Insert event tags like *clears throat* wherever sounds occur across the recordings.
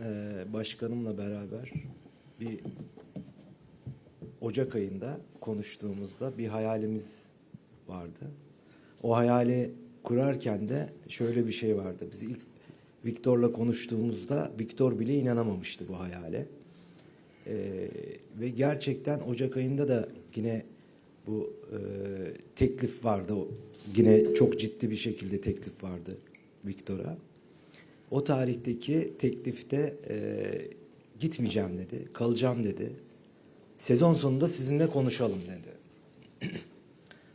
e, başkanımla beraber bir Ocak ayında konuştuğumuzda bir hayalimiz vardı. O hayali kurarken de şöyle bir şey vardı. Biz ilk Viktor'la konuştuğumuzda Viktor bile inanamamıştı bu hayale. Ee, ve gerçekten Ocak ayında da yine bu e, teklif vardı. Yine çok ciddi bir şekilde teklif vardı Viktor'a. O tarihteki teklifte e, gitmeyeceğim dedi, kalacağım dedi. Sezon sonunda sizinle konuşalım dedi. *clears throat*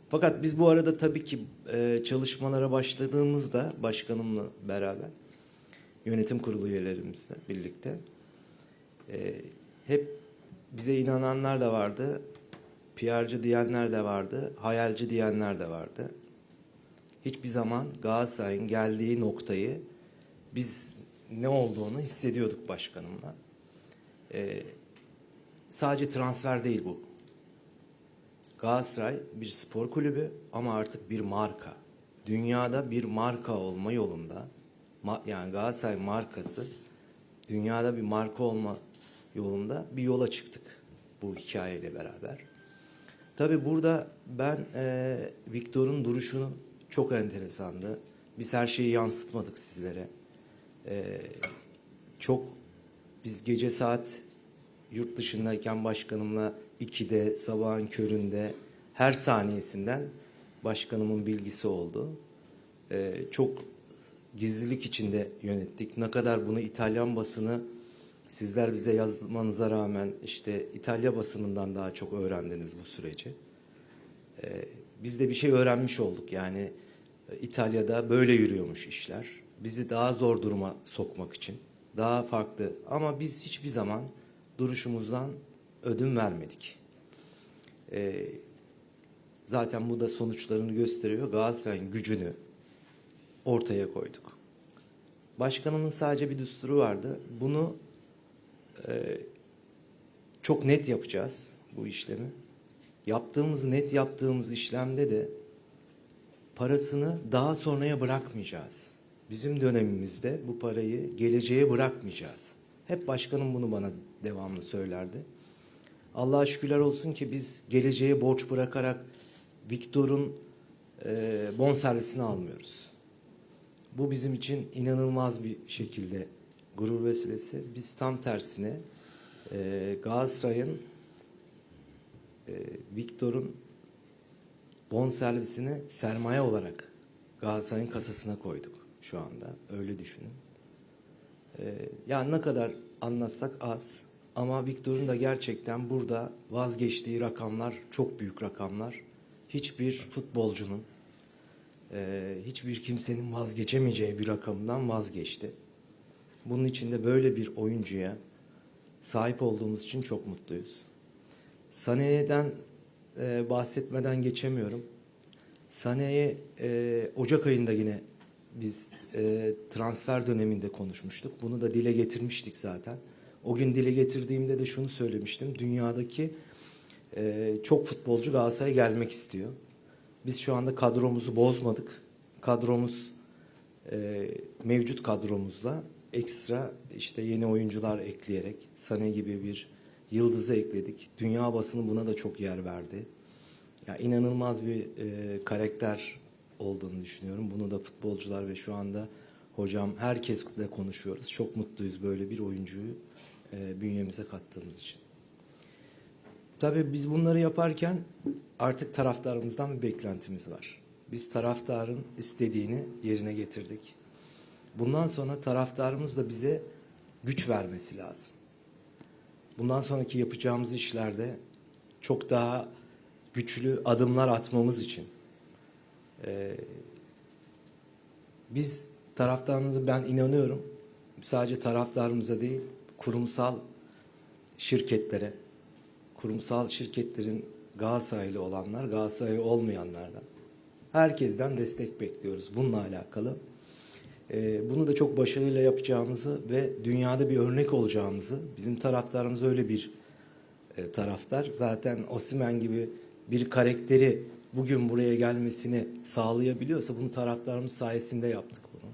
Fakat biz bu arada tabii ki e, çalışmalara başladığımızda başkanımla beraber yönetim kurulu üyelerimizle birlikte e, hep bize inananlar da vardı, PR'cı diyenler de vardı, hayalci diyenler de vardı. Hiçbir zaman Galatasaray'ın geldiği noktayı biz ne olduğunu hissediyorduk başkanımla. E, sadece transfer değil bu. Galatasaray bir spor kulübü ama artık bir marka. Dünyada bir marka olma yolunda, yani Galatasaray markası dünyada bir marka olma yolunda bir yola çıktık bu hikayeyle beraber. Tabii burada ben e, Viktor'un duruşunu çok enteresandı. Biz her şeyi yansıtmadık sizlere. E, çok biz gece saat yurt dışındayken başkanımla 2'de sabahın köründe her saniyesinden başkanımın bilgisi oldu. Ee, çok gizlilik içinde yönettik. Ne kadar bunu İtalyan basını sizler bize yazmanıza rağmen işte İtalya basınından daha çok öğrendiniz bu süreci. Ee, biz de bir şey öğrenmiş olduk. Yani İtalya'da böyle yürüyormuş işler. Bizi daha zor duruma sokmak için. Daha farklı. Ama biz hiçbir zaman duruşumuzdan ödün vermedik. Ee, zaten bu da sonuçlarını gösteriyor. Galatasaray'ın gücünü ortaya koyduk. Başkanımın sadece bir düsturu vardı. Bunu e, çok net yapacağız bu işlemi. Yaptığımız net yaptığımız işlemde de parasını daha sonraya bırakmayacağız. Bizim dönemimizde bu parayı geleceğe bırakmayacağız. Hep başkanım bunu bana devamlı söylerdi. Allah'a şükürler olsun ki biz geleceğe borç bırakarak Viktor'un e, bonservisini almıyoruz. Bu bizim için inanılmaz bir şekilde gurur vesilesi. Biz tam tersine e, Galatasaray'ın e, Viktor'un bonservisini sermaye olarak Galatasaray'ın kasasına koyduk şu anda. Öyle düşünün. Ee, yani ne kadar anlatsak az ama Viktor'un da gerçekten burada vazgeçtiği rakamlar çok büyük rakamlar. Hiçbir futbolcunun, e, hiçbir kimsenin vazgeçemeyeceği bir rakamdan vazgeçti. Bunun için de böyle bir oyuncuya sahip olduğumuz için çok mutluyuz. Sané'den e, bahsetmeden geçemiyorum. Sané'ye e, Ocak ayında yine biz e, transfer döneminde konuşmuştuk. Bunu da dile getirmiştik zaten. O gün dile getirdiğimde de şunu söylemiştim. Dünyadaki e, çok futbolcu Galatasaray'a gelmek istiyor. Biz şu anda kadromuzu bozmadık. Kadromuz e, mevcut kadromuzla ekstra işte yeni oyuncular ekleyerek Sané gibi bir yıldızı ekledik. Dünya basını buna da çok yer verdi. Ya inanılmaz bir e, karakter olduğunu düşünüyorum. Bunu da futbolcular ve şu anda hocam herkesle konuşuyoruz. Çok mutluyuz böyle bir oyuncuyu e, bünyemize kattığımız için. Tabii biz bunları yaparken artık taraftarımızdan bir beklentimiz var. Biz taraftarın istediğini yerine getirdik. Bundan sonra taraftarımız da bize güç vermesi lazım. Bundan sonraki yapacağımız işlerde çok daha güçlü adımlar atmamız için ee, biz taraftarımızı ben inanıyorum sadece taraftarımıza değil kurumsal şirketlere kurumsal şirketlerin Galatasaraylı olanlar Galatasaraylı olmayanlardan herkesten destek bekliyoruz bununla alakalı. Ee, bunu da çok başarıyla yapacağımızı ve dünyada bir örnek olacağımızı bizim taraftarımız öyle bir e, taraftar. Zaten Osimen gibi bir karakteri bugün buraya gelmesini sağlayabiliyorsa bunu taraftarımız sayesinde yaptık bunu.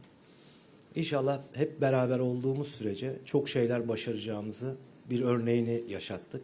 İnşallah hep beraber olduğumuz sürece çok şeyler başaracağımızı bir örneğini yaşattık.